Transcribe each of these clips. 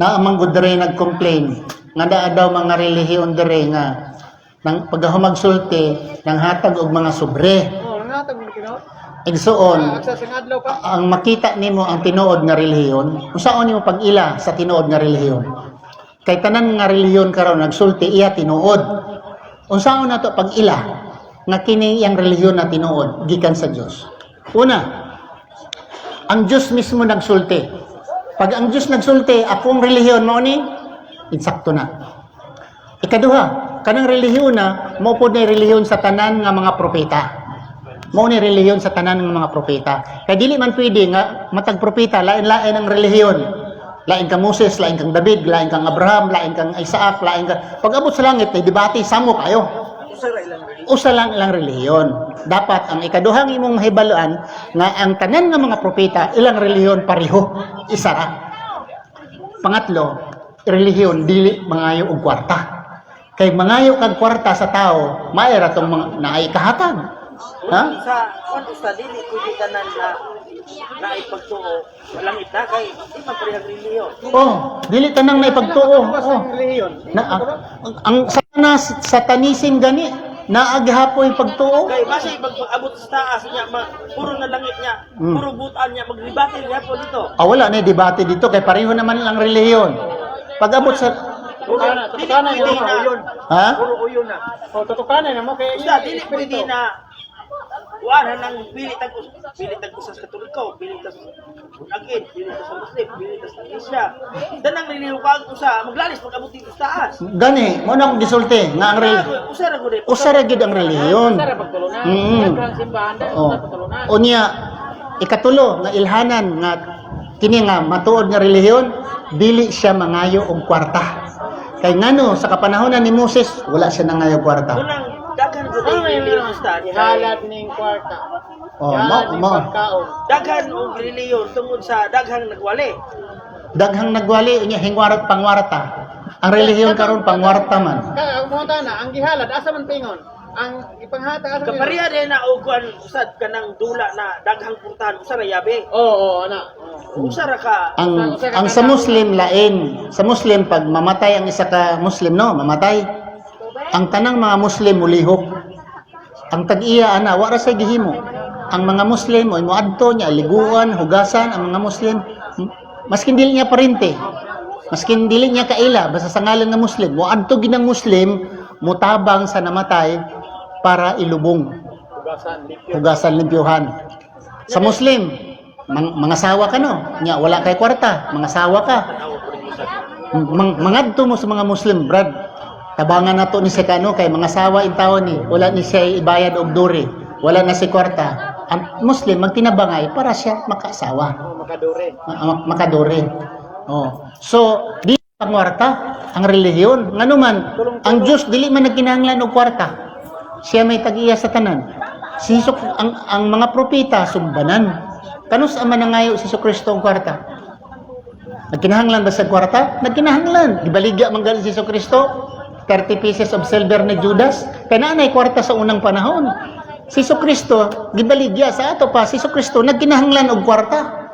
na amang gud dere nag-complain nga naa daw mga relihiyon dere nga nang pagahumagsulti nang hatag og mga sobre. Oh, natag mo kino. Igsuon, pa. ang makita nimo ang tinuod nga relihiyon, unsaon nimo pag-ila sa tinuod nga relihiyon? Kay tanan nga relihiyon karon nagsulti iya tinuod. Unsaon nato pag-ila nga kini iyang relihiyon na tinuod gikan sa Dios? Una, ang Dios mismo nagsulti. Pag ang Dios nagsulti, akong relihiyon mo ni insakto na. Ikaduha, kanang relihiyon na mao pod na relihiyon sa tanan nga mga propeta mao ni relihiyon sa tanan ng mga propeta. Kaya dili man pwede nga matag propeta lain-lain ang relihiyon. Lain kang Moses, lain kang David, lain kang Abraham, lain kang Isaac, lain kang pag abot sa langit may debate samo kayo. Usa lang ilang relihiyon. Dapat ang ikaduhang imong hibaluan nga ang tanan ng mga propeta ilang relihiyon pareho. Isa ra. Pangatlo, relihiyon dili mangayo og kwarta. Kay mangayo kag kwarta sa tao, maira tong mga naay kahatag. Ha? sa kung sa dili ko di tanan na na ipagtuo walang ita kay di man parehang relihiyon Oh, dili tanang Oh. ang relihiyon. Na, ang, ang sana satanisin gani naaghapoy pagtuo. kay basta pag abot sa taas niya ma, puro na langit niya Mm. puro butan niya maglibati niya po dito Ah, wala na debate dito kay pareho naman lang relihiyon. Pag abot sa Tutukanan, tutukanan na. uyon. ha? Puro uyon na. Oh, tutukanan na mo kay Usa dili pwede na wala nang pili tag pili tag sa katoliko pili tag agin pili tag sa muslim pili tag sa isya danang nililukag usa maglalis pag abot dito sa taas Gani, mo na akong gisulti nga ang relihiyon. usa ra gud Usa ra gid ang relihiyon. Sa pagtulunan. Mm. Simbahan dahil Oh. sa pagtulunan. Unya ikatulo nga ilhanan nga kini nga matuod nga relihiyon dili siya mangayo og kwarta. Kay ngano sa kapanahonan ni Moses wala siya nangayo kwarta. Ano may mga ustad ihalad ning kwarta. Oh, Ihalad mo ning mo pagkaon. daghan og relihiyon tungod sa daghang nagwali daghang nagwali unya hingwarat pangwarta. Ang relihiyon karon pangwarta man. Kaya mo na ang gihalad asa man pingon. Ang ipanghata asa man- kapareha din na og kuan usad kanang dula na daghang purtahan usa ra yabe Oo, oo, ana. usa ra ka Ang ang sa Muslim lain. Sa Muslim pag mamatay ang isa ka Muslim no, mamatay. Ang tanang mga Muslim mulihok. Ang tag-iya ana wa ra say gihimo. Ang mga Muslim oy moadto niya liguan, hugasan ang mga Muslim maskin dili niya parente. Maskin dili niya kaila basta sa ngalan ng Muslim, moadto ginang Muslim mutabang sa namatay para ilubong Hugasan, limpyuhan. Sa Muslim, mang, mga sawa ka no, nya wala kay kwarta, mga sawa ka. Mang, mangadto mo sa mga Muslim, brad. Tabangan nato ni sa kano kay mga sawa in taon ni, wala ni siya ibayad og duri, wala na si kwarta. Ang Muslim magtinabangay para siya makasawa, makadure. ma- ma- makaduri. Oh. So, di pangwarta ang relihiyon. Ngano man, ang Dios dili man nagkinahanglan og kwarta. Siya may tag-iya sa tanan. Si Hesus- ang, ang mga propeta sumbanan. Kanus ang manangayo si Kristo ang kwarta? Nagkinahanglan ba sa kwarta? Nagkinahanglan. Gibaligya man gali si Kristo. 30 pieces of silver ni Judas. Kaya na kwarta sa unang panahon. Si Hesus Kristo, gibaligya sa ato pa. Si Hesus Kristo, nagkinahanglan og kwarta.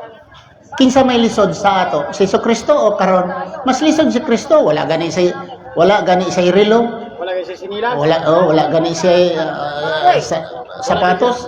Kinsa may lisod sa ato? Si Hesus Kristo o karon? Mas lisod si Kristo. Wala gani sa wala gani sa relo. Wala kay sa sinilas. Wala oh, wala gani siya uh, sa, sapatos.